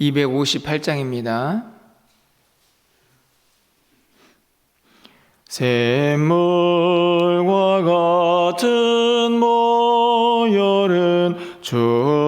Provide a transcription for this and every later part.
(258장입니다) 샘물과 같은 모열은 주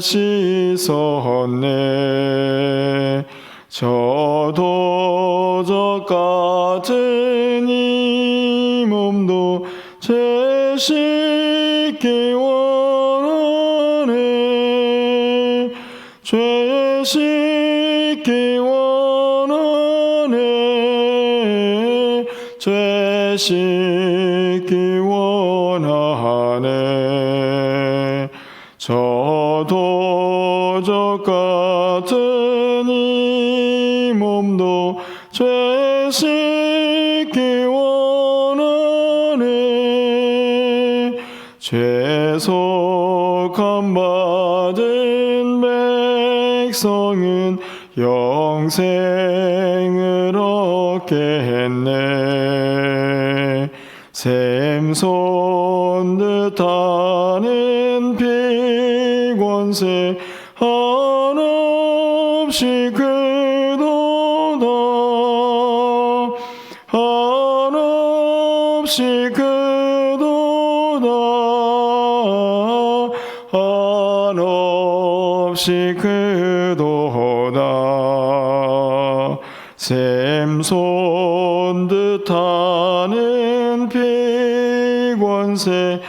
씻었네. 저도 저 같은 이 몸도 죄 씻기 원하네. 죄 씻기 원하네. 죄 씻기 원하네. 저 도저 같은 이 몸도 죄 씻기 원하네. 죄속함 받은 백성은 영생을 얻겠네. 샘손 듯하는 피권세 한없이 그도다. 한없이 그도다. 한없이 그도다. 샘손 듯하는 피권세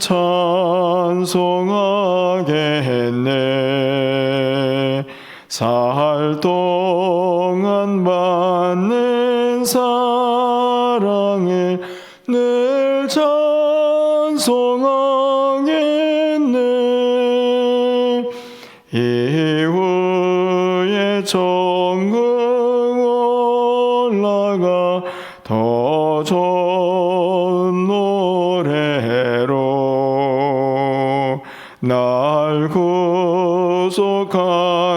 찬송하겠네. 살동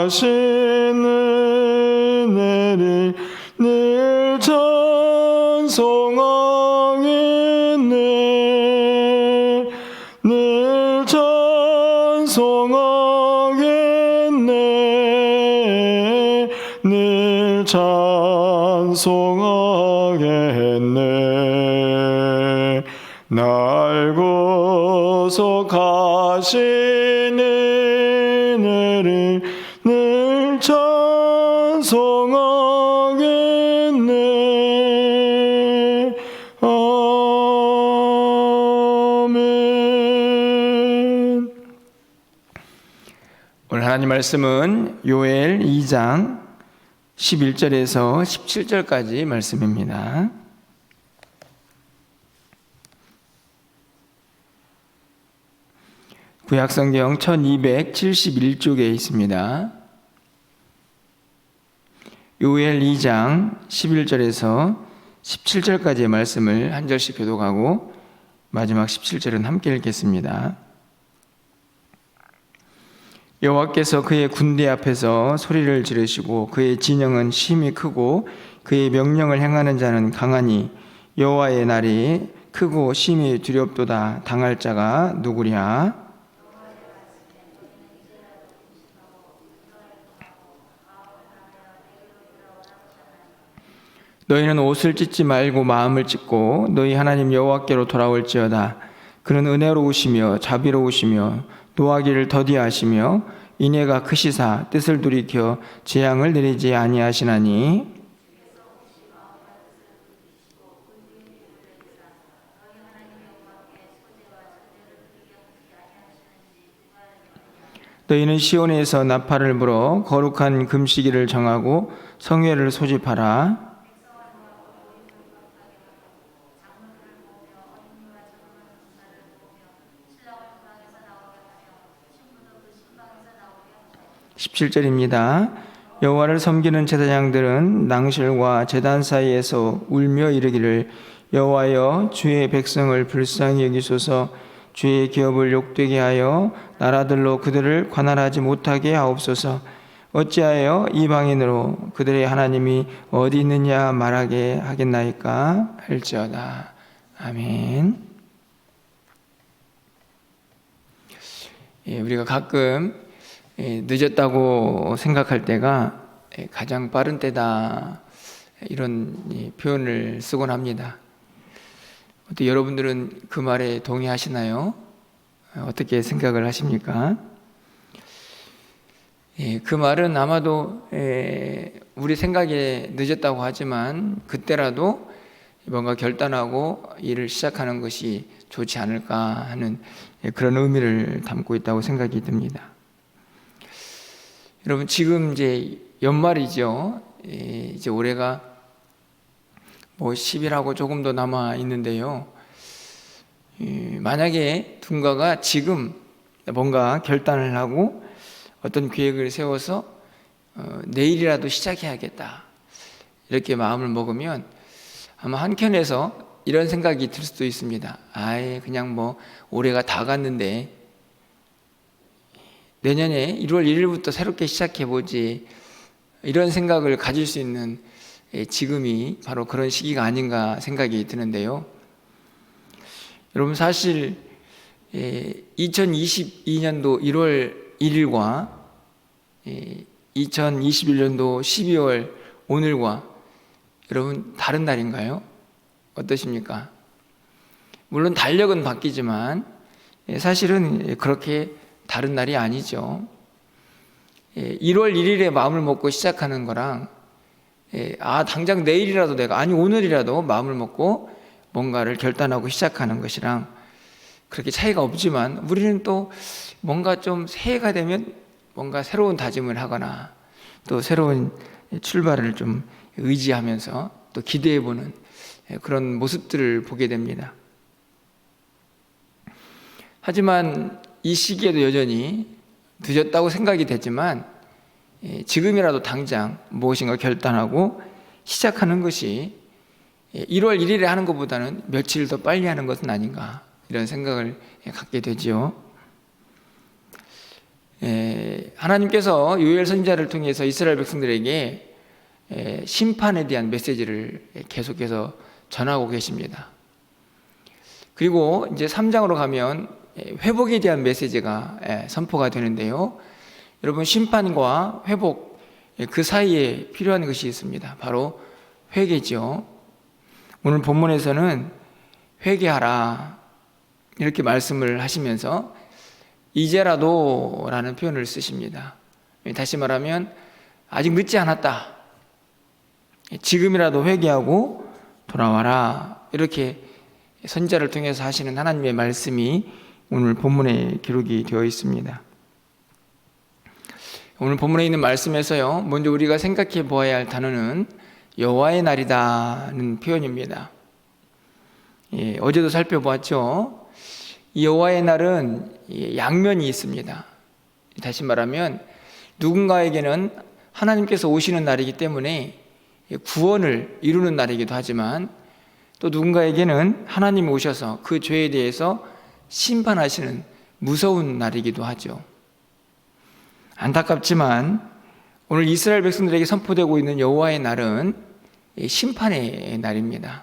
하신 은혜를 늘 찬송하겠네. 늘 찬송하겠네. 늘 찬송하겠네. 날 구속하신 하나님 말씀은 요엘 2장 11절에서 17절까지 말씀입니다. 구약성경 1271쪽에 있습니다. 요엘 2장 11절에서 17절까지의 말씀을 한 절씩 교독하고 마지막 17절은 함께 읽겠습니다. 여호와께서 그의 군대 앞에서 소리를 지르시고 그의 진영은 심히 크고 그의 명령을 행하는 자는 강하니 여호와의 날이 크고 심히 두렵도다. 당할 자가 누구랴? 너희는 옷을 찢지 말고 마음을 찢고 너희 하나님 여호와께로 돌아올지어다. 그는 은혜로우시며 자비로우시며 노하기를 더디하시며 인애가 크시사 뜻을 돌이켜 재앙을 내리지 아니하시나니. 너희는 시온에서 나팔을 불어 거룩한 금시기를 정하고 성회를 소집하라 (17절입니다) 여호와를 섬기는 제사장들은 낭실과 제단 사이에서 울며 이르기를 여호와여 주의 백성을 불쌍히 여기소서. 주의 기업을 욕되게 하여 나라들로 그들을 관할하지 못하게 하옵소서. 어찌하여 이방인으로 그들의 하나님이 어디 있느냐 말하게 하겠나이까 할지어다. 아멘. 예, 우리가 가끔 예, 늦었다고 생각할 때가 예, 가장 빠른 때다 이런 예, 표현을 쓰곤 합니다. 어떻게 여러분들은 그 말에 동의하시나요? 어떻게 생각을 하십니까? 예, 그 말은 아마도 예, 우리 생각에 늦었다고 하지만 그때라도 뭔가 결단하고 일을 시작하는 것이 좋지 않을까 하는 예, 그런 의미를 담고 있다고 생각이 듭니다. 여러분 지금 이제 연말이죠. 예, 이제 올해가 뭐 10일하고 조금 더 남아 있는데요. 예, 만약에 둔가가 지금 뭔가 결단을 하고 어떤 계획을 세워서 어, 내일이라도 시작해야겠다 이렇게 마음을 먹으면 아마 한켠에서 이런 생각이 들 수도 있습니다. 아예 그냥 뭐 올해가 다 갔는데 내년에 1월 1일부터 새롭게 시작해 보지 이런 생각을 가질 수 있는 예, 지금이 바로 그런 시기가 아닌가 생각이 드는데요. 여러분 사실 2022년도 1월 1일과 2021년도 12월 오늘과 여러분 다른 날인가요? 어떠십니까? 물론 달력은 바뀌지만 예, 사실은 그렇게 다른 날이 아니죠. 1월 1일에 마음을 먹고 시작하는 거랑 예, 아 당장 내일이라도 내가 아니 오늘이라도 마음을 먹고 뭔가를 결단하고 시작하는 것이랑 그렇게 차이가 없지만 우리는 또 뭔가 좀 새해가 되면 뭔가 새로운 다짐을 하거나 또 새로운 출발을 좀 의지하면서 또 기대해 보는 그런 모습들을 보게 됩니다. 하지만 이 시기에도 여전히 늦었다고 생각이 되지만 지금이라도 당장 무엇인가 결단하고 시작하는 것이 1월 1일에 하는 것보다는 며칠 더 빨리 하는 것은 아닌가 이런 생각을 갖게 되지요. 하나님께서 요엘 선지자를 통해서 이스라엘 백성들에게 심판에 대한 메시지를 계속해서 전하고 계십니다. 그리고 이제 3장으로 가면 회복에 대한 메시지가 선포가 되는데요. 여러분 심판과 회복 그 사이에 필요한 것이 있습니다. 바로 회개죠. 오늘 본문에서는 회개하라 이렇게 말씀을 하시면서 이제라도라는 표현을 쓰십니다. 다시 말하면 아직 늦지 않았다. 지금이라도 회개하고 돌아와라. 이렇게 선자를 통해서 하시는 하나님의 말씀이 오늘 본문에 기록이 되어 있습니다. 오늘 본문에 있는 말씀에서요. 먼저 우리가 생각해 보아야 할 단어는 여호와의 날이다는 표현입니다. 예, 어제도 살펴보았죠. 이 여호와의 날은 예, 양면이 있습니다. 다시 말하면 누군가에게는 하나님께서 오시는 날이기 때문에 구원을 이루는 날이기도 하지만 또 누군가에게는 하나님이 오셔서 그 죄에 대해서 심판하시는 무서운 날이기도 하죠. 안타깝지만 오늘 이스라엘 백성들에게 선포되고 있는 여호와의 날은 심판의 날입니다.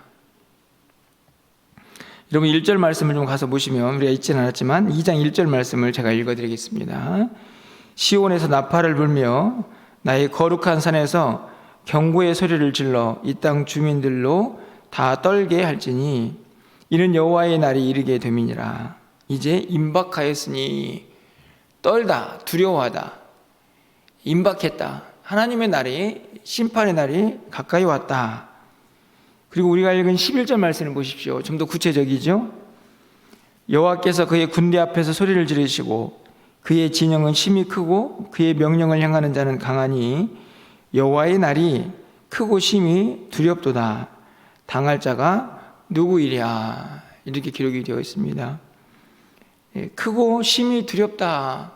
여러분 1절 말씀을 좀 가서 보시면 우리가 읽지는 않았지만 2장 1절 말씀을 제가 읽어드리겠습니다. 시온에서 나팔을 불며 나의 거룩한 산에서 경고의 소리를 질러 이 땅 주민들로 다 떨게 할지니 이는 여호와의 날이 이르게 됨이니라. 이제 임박하였으니 떨다 두려워하다 임박했다. 하나님의 날이 심판의 날이 가까이 왔다. 그리고 우리가 읽은 11절 말씀을 보십시오. 좀 더 구체적이죠? 여호와께서 그의 군대 앞에서 소리를 지르시고 그의 진영은 심히 크고 그의 명령을 향하는 자는 강하니 여호와의 날이 크고 심히 두렵도다. 당할 자가 누구이랴 이렇게 기록이 되어 있습니다. 예, 크고 심히 두렵다.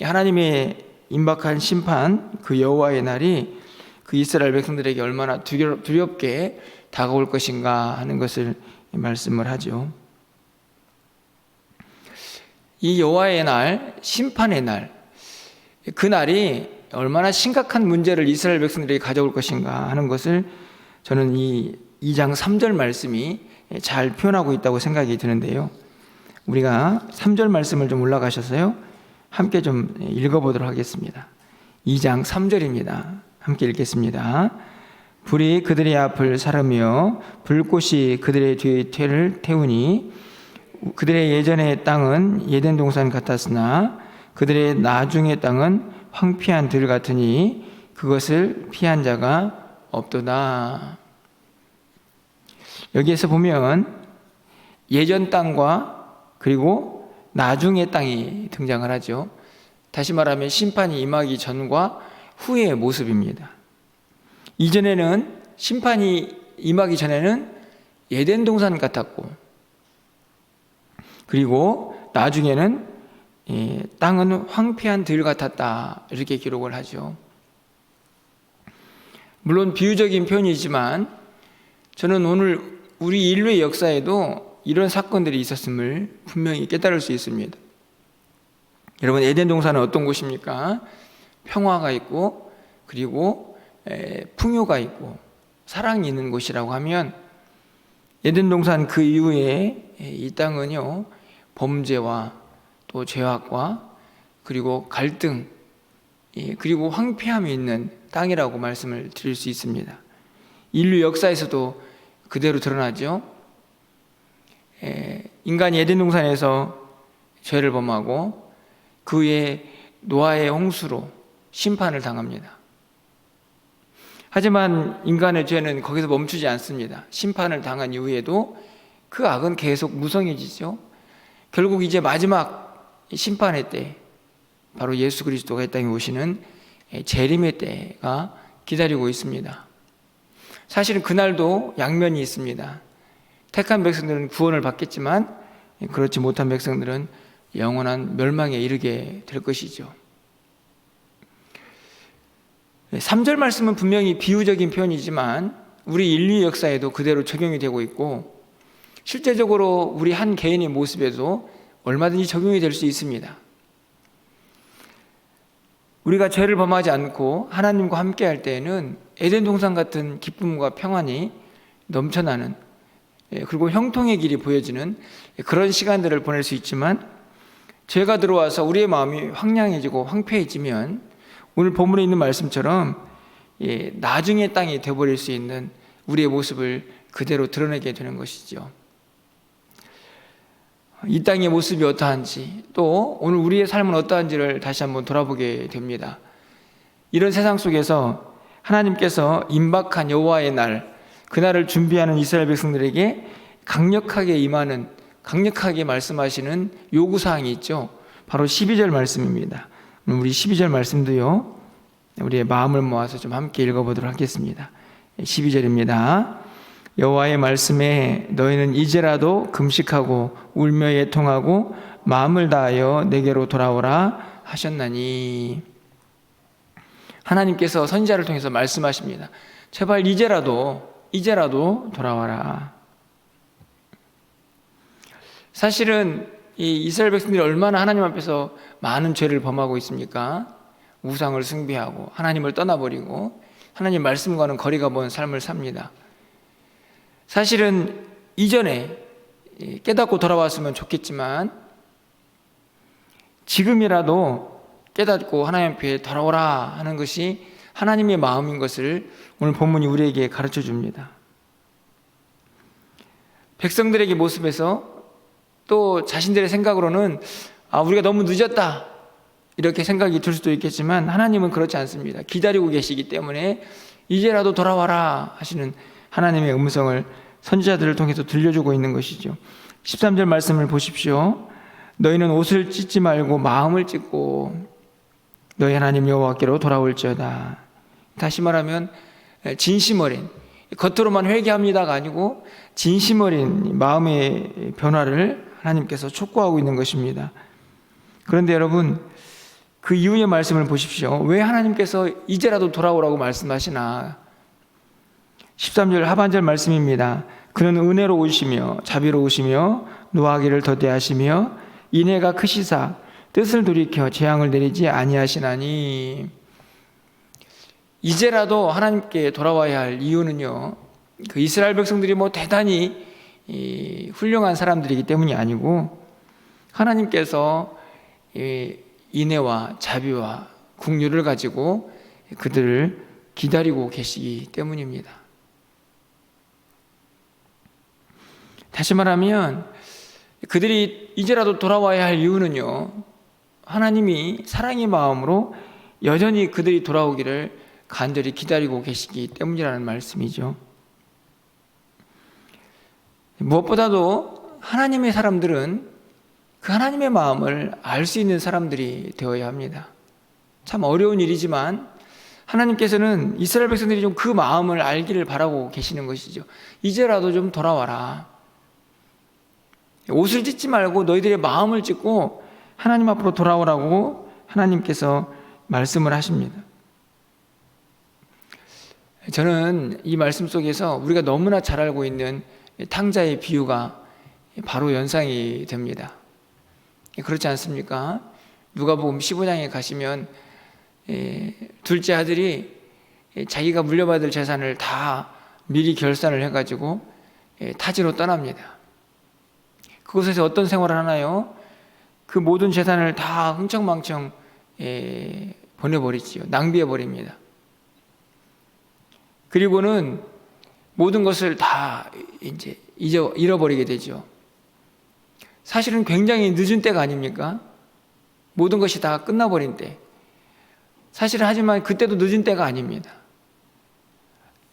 하나님의 임박한 심판 그 여호와의 날이 그 이스라엘 백성들에게 얼마나 두렵게 다가올 것인가 하는 것을 말씀을 하죠. 이 여호와의 날, 심판의 날, 그 날이 얼마나 심각한 문제를 이스라엘 백성들에게 가져올 것인가 하는 것을 저는 이 2장 3절 말씀이 잘 표현하고 있다고 생각이 드는데요. 우리가 3절 말씀을 좀 올라가셔서요. 함께 좀 읽어보도록 하겠습니다. 2장 3절입니다. 함께 읽겠습니다. 불이 그들의 앞을 사르며 불꽃이 그들의 뒤를 태우니 그들의 예전의 땅은 예덴 동산 같았으나 그들의 나중의 땅은 황폐한 들 같으니 그것을 피한 자가 없도다. 여기에서 보면 예전 땅과 그리고 나중의 땅이 등장을 하죠. 다시 말하면 심판이 임하기 전과 후의 모습입니다. 이전에는 심판이 임하기 전에는 예덴 동산 같았고, 그리고 나중에는 예, 땅은 황폐한 들 같았다 이렇게 기록을 하죠. 물론 비유적인 표현이지만 저는 오늘 우리 인류의 역사에도 이런 사건들이 있었음을 분명히 깨달을 수 있습니다. 여러분 에덴 동산은 어떤 곳입니까? 평화가 있고 그리고 풍요가 있고 사랑이 있는 곳이라고 하면 에덴 동산 그 이후에 이 땅은요 범죄와 또 죄악과 그리고 갈등 그리고 황폐함이 있는 땅이라고 말씀을 드릴 수 있습니다. 인류 역사에서도 그대로 드러나죠. 인간이 에덴 동산에서 죄를 범하고 그의 노아의 홍수로 심판을 당합니다. 하지만 인간의 죄는 거기서 멈추지 않습니다. 심판을 당한 이후에도 그 악은 계속 무성해지죠. 결국 이제 마지막 심판의 때, 바로 예수 그리스도가 이 땅에 오시는 재림의 때가 기다리고 있습니다. 사실은 그날도 양면이 있습니다. 택한 백성들은 구원을 받겠지만 그렇지 못한 백성들은 영원한 멸망에 이르게 될 것이죠. 3절 말씀은 분명히 비유적인 표현이지만 우리 인류 역사에도 그대로 적용이 되고 있고 실제적으로 우리 한 개인의 모습에도 얼마든지 적용이 될 수 있습니다. 우리가 죄를 범하지 않고 하나님과 함께 할 때에는 에덴 동산 같은 기쁨과 평안이 넘쳐나는 예, 그리고 형통의 길이 보여지는 그런 시간들을 보낼 수 있지만 죄가 들어와서 우리의 마음이 황량해지고 황폐해지면 오늘 본문에 있는 말씀처럼 예, 나중의 땅이 되어버릴 수 있는 우리의 모습을 그대로 드러내게 되는 것이죠. 이 땅의 모습이 어떠한지 또 오늘 우리의 삶은 어떠한지를 다시 한번 돌아보게 됩니다. 이런 세상 속에서 하나님께서 임박한 여호와의 날 그날을 준비하는 이스라엘 백성들에게 강력하게 임하는 강력하게 말씀하시는 요구 사항이 있죠. 바로 12절 말씀입니다. 우리 12절 말씀도요. 우리의 마음을 모아서 좀 함께 읽어 보도록 하겠습니다. 12절입니다. 여호와의 말씀에 너희는 이제라도 금식하고 울며 애통하고 마음을 다하여 내게로 돌아오라 하셨나니 하나님께서 선지자를 통해서 말씀하십니다. 제발 이제라도 이제라도 돌아와라. 사실은 이 이스라엘 백성들이 얼마나 하나님 앞에서 많은 죄를 범하고 있습니까? 우상을 숭배하고 하나님을 떠나버리고 하나님 말씀과는 거리가 먼 삶을 삽니다. 사실은 이전에 깨닫고 돌아왔으면 좋겠지만 지금이라도 깨닫고 하나님 앞에 돌아오라 하는 것이 하나님의 마음인 것을 오늘 본문이 우리에게 가르쳐 줍니다. 백성들에게 모습에서 또 자신들의 생각으로는 아, 우리가 너무 늦었다. 이렇게 생각이 들 수도 있겠지만 하나님은 그렇지 않습니다. 기다리고 계시기 때문에 이제라도 돌아와라 하시는 하나님의 음성을 선지자들을 통해서 들려주고 있는 것이죠. 13절 말씀을 보십시오. 너희는 옷을 찢지 말고 마음을 찢고 너희 하나님 여호와께로 돌아올지어다. 다시 말하면 진심 어린 겉으로만 회개합니다가 아니고 진심 어린 마음의 변화를 하나님께서 촉구하고 있는 것입니다. 그런데 여러분 그 이후의 말씀을 보십시오. 왜 하나님께서 이제라도 돌아오라고 말씀하시나? 13절 하반절 말씀입니다. 그는 은혜로우시며 자비로우시며 노하기를 더디하시며 인애가 크시사 뜻을 돌이켜 재앙을 내리지 아니하시나니 이제라도 하나님께 돌아와야 할 이유는요. 그 이스라엘 백성들이 뭐 대단히 이 훌륭한 사람들이기 때문이 아니고 하나님께서 이 인애와 자비와 국류를 가지고 그들을 기다리고 계시기 때문입니다. 다시 말하면 그들이 이제라도 돌아와야 할 이유는요. 하나님이 사랑의 마음으로 여전히 그들이 돌아오기를 간절히 기다리고 계시기 때문이라는 말씀이죠. 무엇보다도 하나님의 사람들은 그 하나님의 마음을 알 수 있는 사람들이 되어야 합니다. 참 어려운 일이지만 하나님께서는 이스라엘 백성들이 좀 그 마음을 알기를 바라고 계시는 것이죠. 이제라도 좀 돌아와라. 옷을 찢지 말고 너희들의 마음을 찢고 하나님 앞으로 돌아오라고 하나님께서 말씀을 하십니다. 저는 이 말씀 속에서 우리가 너무나 잘 알고 있는 탕자의 비유가 바로 연상이 됩니다. 그렇지 않습니까? 누가복음 15장에 가시면 예, 둘째 아들이 자기가 물려받을 재산을 다 미리 결산을 해가지고 예, 타지로 떠납니다. 그곳에서 어떤 생활을 하나요? 그 모든 재산을 다 흥청망청 예, 보내버리지요. 낭비해 버립니다. 그리고는 모든 것을 다 이제 잃어버리게 되죠. 사실은 굉장히 늦은 때가 아닙니까? 모든 것이 다 끝나버린 때. 사실은 하지만 그때도 늦은 때가 아닙니다.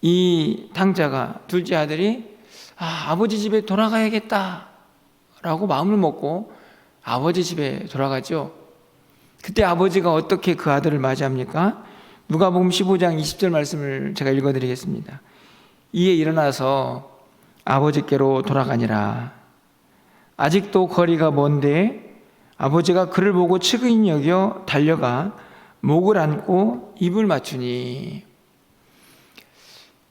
이 탕자가 둘째 아들이 아, 아버지 집에 돌아가야겠다 라고 마음을 먹고 아버지 집에 돌아가죠. 그때 아버지가 어떻게 그 아들을 맞이합니까? 누가복음 15장 20절 말씀을 제가 읽어 드리겠습니다. 이에 일어나서 아버지께로 돌아가니라. 아직도 거리가 먼데 아버지가 그를 보고 측은히 여겨 달려가 목을 안고 입을 맞추니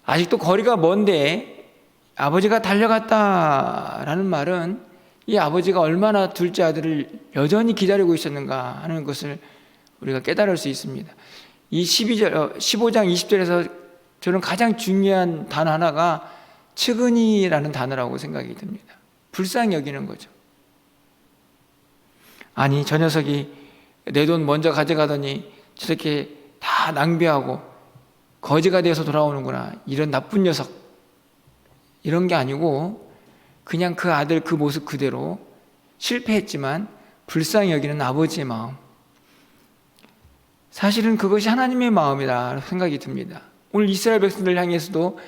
아직도 거리가 먼데 아버지가 달려갔다라는 말은 이 아버지가 얼마나 둘째 아들을 여전히 기다리고 있었는가 하는 것을 우리가 깨달을 수 있습니다. 이 12절, 15장 20절에서 저는 가장 중요한 단어 하나가 측은히라는 단어라고 생각이 듭니다. 불쌍히 여기는 거죠. 아니, 저 녀석이 내 돈 먼저 가져가더니 저렇게 다 낭비하고 거지가 되어서 돌아오는구나. 이런 나쁜 녀석. 이런 게 아니고 그냥 그 아들 그 모습 그대로 실패했지만 불쌍히 여기는 아버지의 마음. 사실은 그것이 하나님의 마음이다 생각이 듭니다. 오늘 이스라엘 백성들 향해서도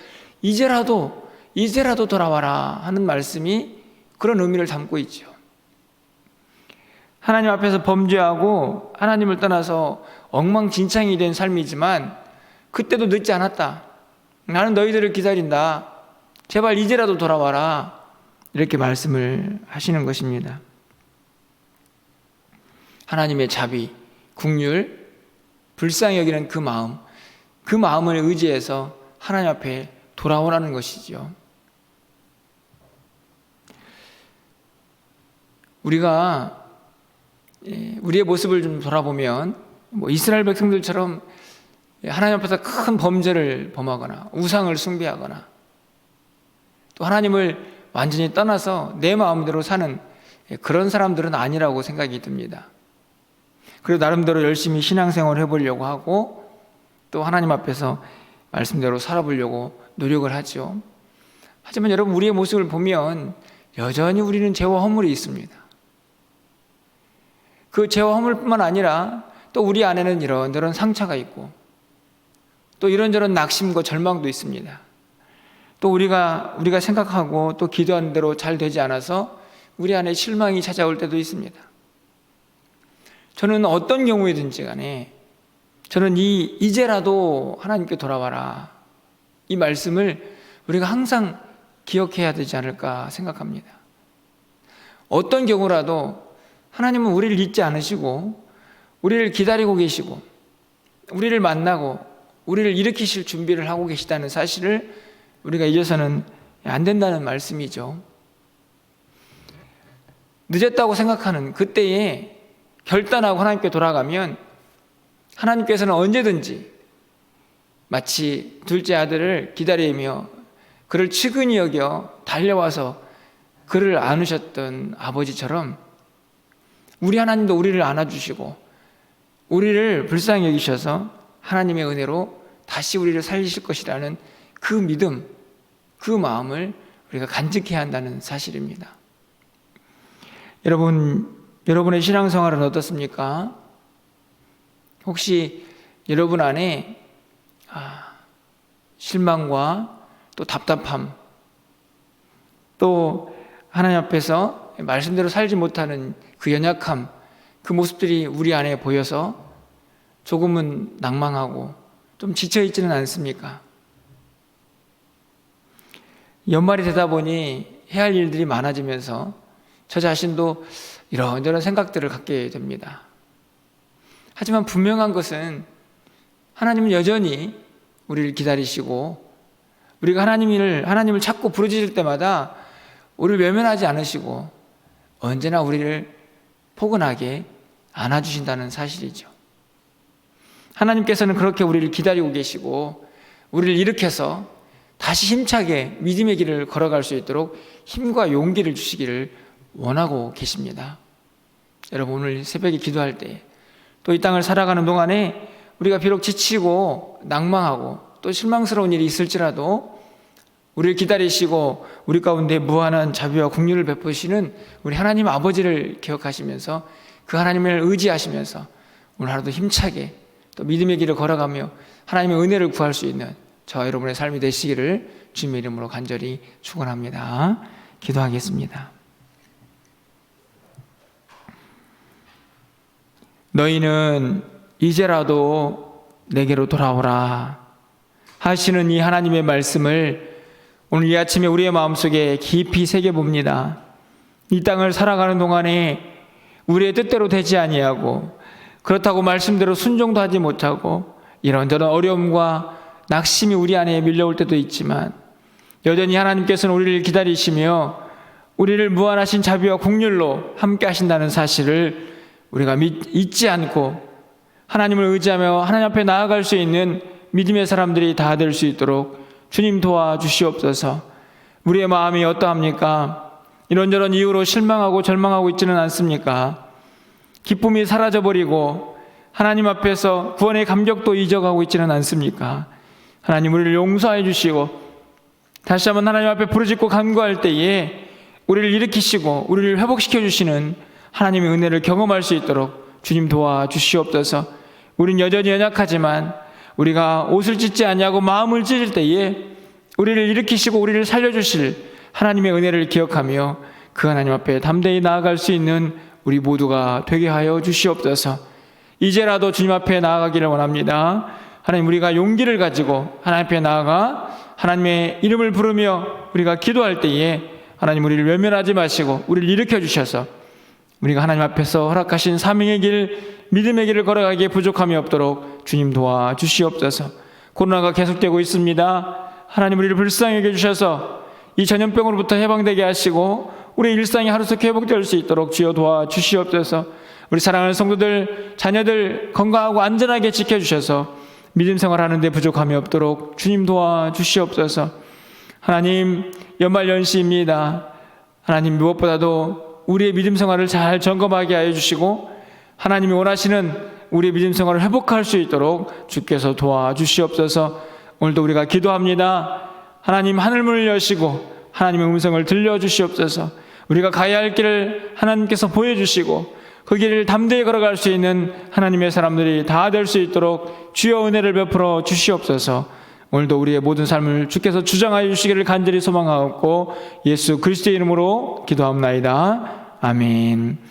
이제라도 이제라도 돌아와라 하는 말씀이 그런 의미를 담고 있죠. 하나님 앞에서 범죄하고 하나님을 떠나서 엉망진창이 된 삶이지만 그때도 늦지 않았다. 나는 너희들을 기다린다. 제발 이제라도 돌아와라. 이렇게 말씀을 하시는 것입니다. 하나님의 자비, 국률, 불쌍히 여기는 그 마음, 그 마음을 의지해서 하나님 앞에 돌아오라는 것이죠. 우리가 예, 우리의 모습을 좀 돌아보면 뭐 이스라엘 백성들처럼 하나님 앞에서 큰 범죄를 범하거나 우상을 숭배하거나 또 하나님을 완전히 떠나서 내 마음대로 사는 그런 사람들은 아니라고 생각이 듭니다. 그리고 나름대로 열심히 신앙생활을 해보려고 하고 또 하나님 앞에서 말씀대로 살아보려고 노력을 하죠. 하지만 여러분 우리의 모습을 보면 여전히 우리는 죄와 허물이 있습니다. 그 죄와 허물뿐만 아니라 또 우리 안에는 이런저런 상처가 있고 또 이런저런 낙심과 절망도 있습니다. 또 우리가 우리가 생각하고 또 기도한 대로 잘 되지 않아서 우리 안에 실망이 찾아올 때도 있습니다. 저는 어떤 경우에든지 간에 저는 이 이제라도 하나님께 돌아와라 이 말씀을 우리가 항상 기억해야 되지 않을까 생각합니다. 어떤 경우라도 하나님은 우리를 잊지 않으시고 우리를 기다리고 계시고 우리를 만나고 우리를 일으키실 준비를 하고 계시다는 사실을 우리가 잊어서는 안 된다는 말씀이죠. 늦었다고 생각하는 그때에 결단하고 하나님께 돌아가면 하나님께서는 언제든지 마치 둘째 아들을 기다리며 그를 측은히 여겨 달려와서 그를 안으셨던 아버지처럼 우리 하나님도 우리를 안아주시고 우리를 불쌍히 여기셔서 하나님의 은혜로 다시 우리를 살리실 것이라는 그 믿음, 그 마음을 우리가 간직해야 한다는 사실입니다. 여러분, 여러분의 신앙생활은 어떻습니까? 혹시 여러분 안에 아, 실망과 또 답답함, 또 하나님 앞에서 말씀대로 살지 못하는 그 연약함, 그 모습들이 우리 안에 보여서 조금은 낭망하고 좀 지쳐 있지는 않습니까? 연말이 되다 보니 해야 할 일들이 많아지면서 저 자신도 이런저런 생각들을 갖게 됩니다. 하지만 분명한 것은 하나님은 여전히 우리를 기다리시고 우리가 하나님을 하나님을 찾고 부르짖을 때마다 우리를 외면하지 않으시고 언제나 우리를 포근하게 안아주신다는 사실이죠. 하나님께서는 그렇게 우리를 기다리고 계시고 우리를 일으켜서 다시 힘차게 믿음의 길을 걸어갈 수 있도록 힘과 용기를 주시기를 원하고 계십니다. 여러분 오늘 새벽에 기도할 때 또 이 땅을 살아가는 동안에 우리가 비록 지치고 낭망하고 또 실망스러운 일이 있을지라도 우리를 기다리시고 우리 가운데 무한한 자비와 국률을 베푸시는 우리 하나님 아버지를 기억하시면서 그 하나님을 의지하시면서 오늘 하루도 힘차게 또 믿음의 길을 걸어가며 하나님의 은혜를 구할 수 있는 저와 여러분의 삶이 되시기를 주님의 이름으로 간절히 축원합니다. 기도하겠습니다. 너희는 이제라도 내게로 돌아오라 하시는 이 하나님의 말씀을 오늘 이 아침에 우리의 마음속에 깊이 새겨 봅니다. 이 땅을 살아가는 동안에 우리의 뜻대로 되지 아니하고 그렇다고 말씀대로 순종도 하지 못하고 이런저런 어려움과 낙심이 우리 안에 밀려올 때도 있지만 여전히 하나님께서는 우리를 기다리시며 우리를 무한하신 자비와 국률로 함께 하신다는 사실을 우리가 믿, 잊지 않고 하나님을 의지하며 하나님 앞에 나아갈 수 있는 믿음의 사람들이 다 될 수 있도록 주님 도와주시옵소서. 우리의 마음이 어떠합니까? 이런저런 이유로 실망하고 절망하고 있지는 않습니까? 기쁨이 사라져버리고 하나님 앞에서 구원의 감격도 잊어가고 있지는 않습니까? 하나님 우리를 용서해 주시고 다시 한번 하나님 앞에 부르짖고 간구할 때에 우리를 일으키시고 우리를 회복시켜 주시는 하나님의 은혜를 경험할 수 있도록 주님 도와 주시옵소서. 우린 여전히 연약하지만 우리가 옷을 찢지 않냐고 마음을 찢을 때에 우리를 일으키시고 우리를 살려 주실 하나님의 은혜를 기억하며 그 하나님 앞에 담대히 나아갈 수 있는 우리 모두가 되게 하여 주시옵소서. 이제라도 주님 앞에 나아가기를 원합니다. 하나님 우리가 용기를 가지고 하나님 앞에 나아가 하나님의 이름을 부르며 우리가 기도할 때에 하나님 우리를 외면하지 마시고 우리를 일으켜 주셔서 우리가 하나님 앞에서 허락하신 사명의 길, 믿음의 길을 걸어가기에 부족함이 없도록 주님 도와 주시옵소서. 코로나가 계속되고 있습니다. 하나님 우리를 불쌍히 여겨 주셔서 이 전염병으로부터 해방되게 하시고 우리 일상이 하루속히 회복될 수 있도록 주여 도와 주시옵소서. 우리 사랑하는 성도들, 자녀들 건강하고 안전하게 지켜 주셔서 믿음 생활하는 데 부족함이 없도록 주님 도와 주시옵소서. 하나님 연말 연시입니다. 하나님 무엇보다도 우리의 믿음 생활을 잘 점검하게 하여 주시고 하나님이 원하시는 우리의 믿음 생활을 회복할 수 있도록 주께서 도와주시옵소서. 오늘도 우리가 기도합니다. 하나님 하늘문을 여시고 하나님의 음성을 들려 주시옵소서. 우리가 가야 할 길을 하나님께서 보여 주시고 그 길을 담대히 걸어갈 수 있는 하나님의 사람들이 다 될 수 있도록 주여 은혜를 베풀어 주시옵소서. 오늘도 우리의 모든 삶을 주께서 주장하여 주시기를 간절히 소망하옵고 예수 그리스도의 이름으로 기도합나이다. 아멘.